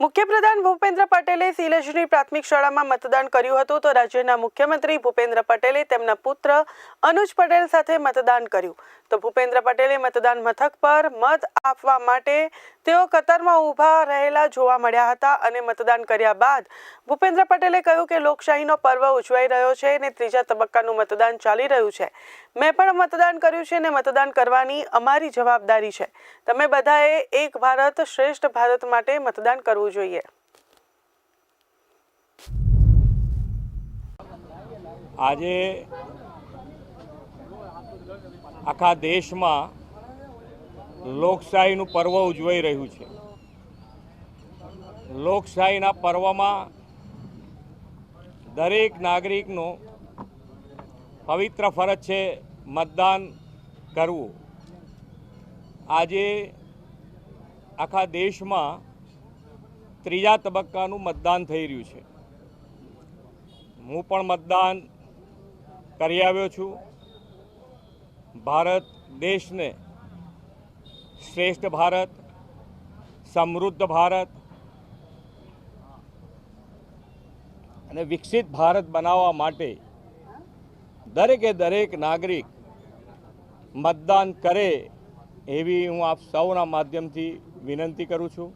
મુખ્યપ્રધાન ભૂપેન્દ્ર પટેલે સિલેજની પ્રાથમિક શાળામાં મતદાન કર્યું હતું તો રાજ્યના મુખ્યમંત્રી ભૂપેન્દ્ર પટેલે તેમના પુત્ર અનુજ પટેલ સાથે મતદાન કર્યું. તો ભૂપેન્દ્ર પટેલે મતદાન મથક પર મત આપવા માટે તેઓ કતારમાં ઊભા રહેલા જોવા મળ્યા હતા અને મતદાન કર્યા બાદ ભૂપેન્દ્ર પટેલે કહ્યું કે લોકશાહીનો પર્વ ઉજવાઈ રહ્યો છે અને ત્રીજા તબક્કાનું મતદાન ચાલી રહ્યું છે. મેં પણ મતદાન કર્યું છે અને મતદાન કરવાની અમારી જવાબદારી છે. તમે બધાએ એક ભારત શ્રેષ્ઠ ભારત માટે મતદાન કરવું જોઈએ. આજે આખા દેશમાં લોકશાહીનું પર્વ ઉજવાઈ રહ્યું છે. લોકશાહીના પર્વમાં દરેક નાગરિકનો પવિત્ર ફરજ છે મતદાન કરવું. આજે આખા દેશમાં ત્રીજા તબક્કાનું મતદાન થઈ રહ્યું છે. હું પણ મતદાન કરી આવ્યો છું. ભારત દેશને શ્રેષ્ઠ ભારત, સમૃદ્ધ ભારત અને વિકસિત ભારત બનાવવા માટે દરેકે દરેક નાગરિક મતદાન કરે એવી હું આપ સૌના માધ્યમથી વિનંતી કરું છું.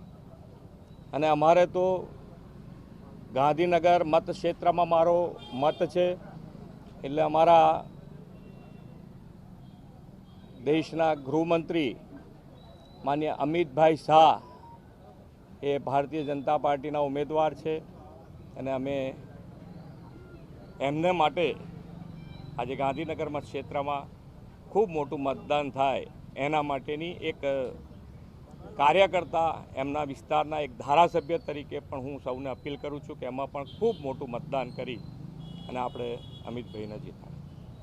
અને અમારે તો ગાંધીનગર મત ક્ષેત્રમાં મારો મત છે. એટલે અમારા દેશના ગૃહમંત્રી માન્ય અમિતભાઈ શાહ એ ભારતીય જનતા પાર્ટીના ઉમેદવાર છે. અને અમે એમને માટે આજે ગાંધીનગર મત ક્ષેત્રમાં ખૂબ મોટું મતદાન થાય એના માટેની એક કાર્યકર્તા એમના વિસ્તારના એક ધારાસભ્ય તરીકે પણ હું સૌને અપીલ કરું છું કે એમાં પણ ખૂબ મોટું મતદાન કરી અને આપણે અમિતભાઈને જીતાડીએ